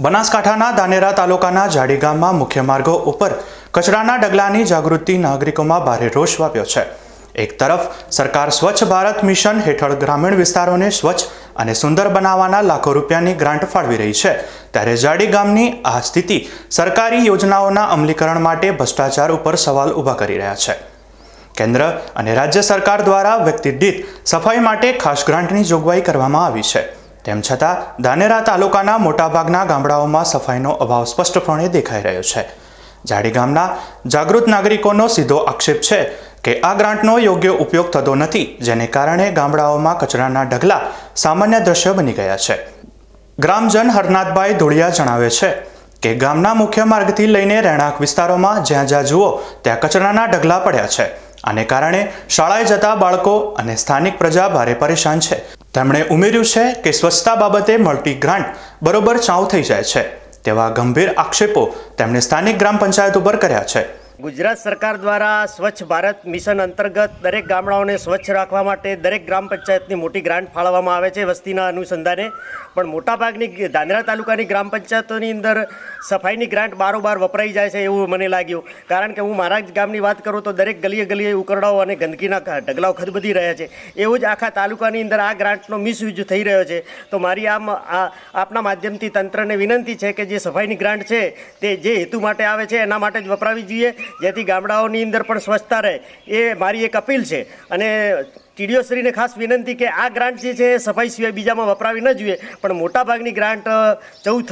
બનાસકાંઠાના ધાનેરા તાલુકાના જાડી ગામમાં મુખ્ય માર્ગો ઉપર કચરાના ડગલાની જાગૃતિ નાગરિકોમાં ભારે રોષ વાપ્યો છે. એક તરફ, સરકાર સ્વચ્છ ભારત મિશન હેઠળ ગ્રામીણ વિસ્તારોને સ્વચ્છ અને સુંદર બનાવવાના લાખો રૂપિયાની ગ્રાન્ટ ફાળવી રહી છે. ત્યારે જાડી ગામની આ સ્થિતિ સરકારી યોજનાઓના અમલીકરણ માટે ભ્રષ્ટાચાર ઉપર સવાલ ઊભા કરી રહ્યા છે. કેન્દ્ર અને રાજ્ય સરકાર દ્વારા વ્યક્તિ દીઠ સફાઈ માટે ખાસ ગ્રાન્ટની જોગવાઈ કરવામાં આવી છે. તેમ છતાં, ધાનેરા તાલુકાના મોટાભાગના ગામડાઓમાં સફાઈનો અભાવ સ્પષ્ટપણે દેખાઈ રહ્યો છે. જાડી ગામના જાગૃત નાગરિકોનો સીધો આક્ષેપ છે કે આ ગ્રાન્ટનો યોગ્ય ઉપયોગ થતો નથી, જેને કારણે ગામડાઓમાં કચરાના ઢગલા સામાન્ય દ્રશ્ય બની ગયા છે. ગ્રામજન હરનાથભાઈ ધોળિયા જણાવે છે કે ગામના મુખ્ય માર્ગથી લઈને રહેણાંક વિસ્તારોમાં જ્યાં જ્યાં જુઓ, ત્યાં કચરાના ઢગલા પડ્યા છે. આને કારણે શાળાએ જતા બાળકો અને સ્થાનિક પ્રજા ભારે પરેશાન છે. તેમણે ઉમેર્યું છે કે સ્વચ્છતા બાબતે મળતી ગ્રાન્ટ બરોબર ચાઉ થઈ જાય છે તેવા ગંભીર આક્ષેપો તેમણે સ્થાનિક ગ્રામ પંચાયત ઉપર કર્યા છે. ગુજરાત સરકાર દ્વારા સ્વચ્છ ભારત મિશન અંતર્ગત દરેક ગામડાઓને સ્વચ્છ રાખવા માટે દરેક ગ્રામ પંચાયતની મોટી ગ્રાન્ટ ફાળવવામાં આવે છે વસ્તીના અનુસંધાને. પણ મોટાભાગની ધાનેરા તાલુકાની ગ્રામ પંચાયતોની અંદર સફાઈની ગ્રાન્ટ બારોબાર વપરાઈ જાય છે એવું મને લાગ્યું. કારણ કે હું મારા જ ગામની વાત કરું તો દરેક ગલીએ ગલીએ ઉકરડાઓ અને ગંદકીના ઢગલાઓ ખદબદી રહ્યા છે. એવું જ આખા તાલુકાની અંદર આ ગ્રાન્ટનો મિસયુઝ થઈ રહ્યો છે. તો મારી આમ આપના માધ્યમથી તંત્રને વિનંતી છે કે જે સફાઈની ગ્રાન્ટ છે તે જે હેતુ માટે આવે છે એના માટે જ વપરાવી જોઈએ. જેથી ગામડાઓની અંદર પણ સ્વચ્છતા રહે. એ મારી એક અપીલ છે. અને ટીડીઓશ્રીને ખાસ વિનંતી કે આ ગ્રાન્ટ જે છે એ સફાઈ સિવાય બીજામાં વપરાવી ન જોઈએ પણ મોટાભાગની ગ્રાન્ટ જવું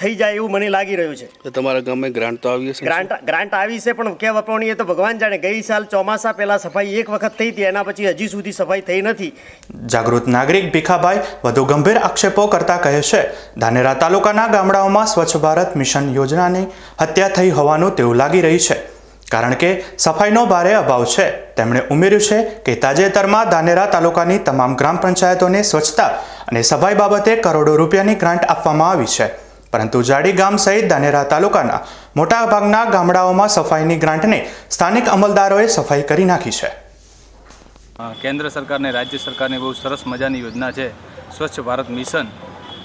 થઈ જાય એવું મને લાગી રહ્યું છે. તો તમારા ગામે ગ્રાન્ટ તો આવી છે ગ્રાન્ટ ગ્રાન્ટ આવી છે પણ ક્યાં વપરાવણી એ તો ભગવાન જાણે. ગઈ સાલ ચોમાસા પહેલાં સફાઈ એક વખત થઈ હતી એના પછી હજી સુધી સફાઈ થઈ નથી. જાગૃત નાગરિક ભીખાભાઈ વધુ ગંભીર આક્ષેપો કરતા કહે છે ધાનેરા તાલુકાના ગામડાઓમાં સ્વચ્છ ભારત મિશન યોજનાની હત્યા થઈ હોવાનું તેવું લાગી રહી છે. કારણ કે સફાઈનો ભારે અભાવ છે. તેમણે ઉમેર્યું છે કે તાજેતરમાં ધાનેરા તાલુકાની તમામ ગ્રામ પંચાયતોને સ્વચ્છતા અને સફાઈ બાબતે કરોડો રૂપિયાની ગ્રાન્ટ આપવામાં આવી છે. પરંતુ જાડી ગામ સહિત ધાનેરા તાલુકાના મોટાભાગના ગામડાઓમાં સફાઈની ગ્રાન્ટને સ્થાનિક અમલદારોએ સફાઈ કરી નાખી છે. કેન્દ્ર સરકારને રાજ્ય સરકારની બહુ સરસ મજાની યોજના છે. સ્વચ્છ ભારત મિશન.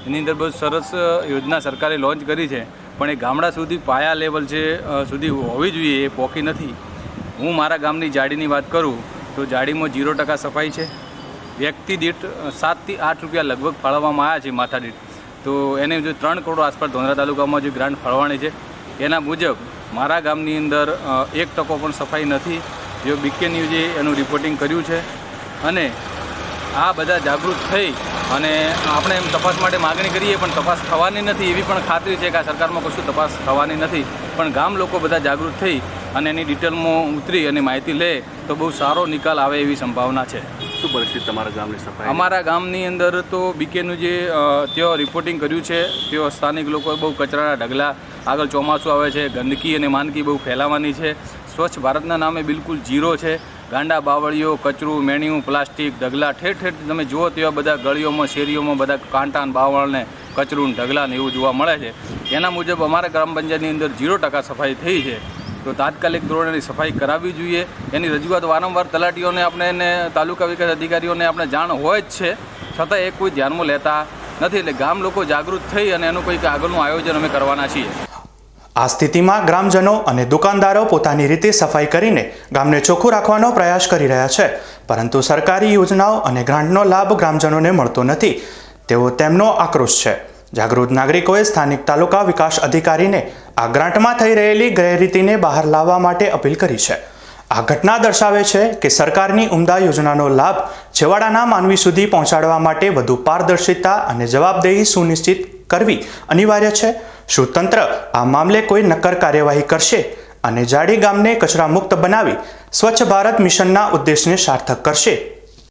એની અંદર બહુ સરસ યોજના સરકારે લોન્ચ કરી છે. પણ એ ગામડા સુધી પાયા લેવલ છે સુધી હોવી જોઈએ એ પહોંચી નથી. હું મારા ગામની જાડીની વાત કરું, તો જાડીમાં જીરો ટકા સફાઈ છે. વ્યક્તિ દીઠ સાતથી આઠ રૂપિયા લગભગ ફાળવવામાં આવ્યા છે માથા દીઠ. તો એને જો ત્રણ કરોડ આસપાસ ધોંધરા તાલુકામાં જે ગ્રાન્ટ ફાળવાની છે, એના મુજબ મારા ગામની અંદર એક ટકો પણ સફાઈ નથી. જે બીકે ન્યૂઝે એનું રિપોર્ટિંગ કર્યું છે. અને આ બધા જાગૃત થઈ અને આપણે એમ તપાસ માટે માગણી કરીએ પણ તપાસ થવાની નથી. એવી પણ ખાતરી છે કે આ સરકારમાં કશું તપાસ થવાની નથી. પણ ગામ લોકો બધા જાગૃત થઈ અને એની ડિટેલમાં ઉતરી અને માહિતી લે તો બહુ સારો નિકાલ આવે એવી સંભાવના છે. શું પરિસ્થિતિ તમારા ગામની સફાઈ? અમારા ગામની અંદર તો બીકેનું જે તેઓ રિપોર્ટિંગ કર્યું છે તેઓ સ્થાનિક લોકો બહુ કચરાના ઢગલા આગળ ચોમાસું આવે છે ગંદકી અને માંદકી બહુ ફેલાવાની છે. સ્વચ્છ ભારતના નામે બિલકુલ જીરો છે. ગાંડા બાવળીઓ, કચરું, મેણિયું, પ્લાસ્ટિક, ઢગલા ઠેર ઠેર તમે જુઓ તેવા બધા ગળીઓમાં, શેરીઓમાં બધા કાંટા બાવળને, કચરું ઢગલાને એવું જોવા મળે છે. એના મુજબ અમારા ગ્રામ પંચાયતની અંદર ઝીરો ટકા સફાઈ થઈ છે. તો તાત્કાલિક ધોરણે એની સફાઈ કરાવવી જોઈએ. એની રજૂઆત વારંવાર તલાટીઓને આપણે એને તાલુકા વિકાસ અધિકારીઓને આપણે જાણ હોય જ છે. છતાં એ કોઈ ધ્યાનમાં લેતા નથી. એટલે ગામ લોકો જાગૃત થઈ અને એનું કંઈક આગળનું આયોજન અમે કરવાના છીએ. આ સ્થિતિમાં ગ્રામજનો અને દુકાનદારો પોતાની રીતે સફાઈ કરીને ગામને ચોખ્ખું રાખવાનો પ્રયાસ કરી રહ્યા છે. પરંતુ સરકારી યોજનાઓ અને ગ્રાન્ટનો લાભ ગ્રામજનોને મળતો નથી. તેવો તેમનો આક્રોશ છે. જાગૃત નાગરિકોએ સ્થાનિક તાલુકા વિકાસ અધિકારીને આ ગ્રાન્ટમાં થઈ રહેલી ગેરરીતિને બહાર લાવવા માટે અપીલ કરી છે. આ ઘટના દર્શાવે છે કે સરકારની ઉમદા યોજનાનો લાભ છેવાડાના માનવી સુધી પહોંચાડવા માટે વધુ પારદર્શિતા અને જવાબદેહી સુનિશ્ચિત કરવી અનિવાર્ય છે. શું તંત્ર આ મામલે કોઈ નક્કર કાર્યવાહી કરશે અને જાડી ગામને કચરા મુક્ત બનાવી સ્વચ્છ ભારત મિશનના ઉદ્દેશને સાર્થક કરશે.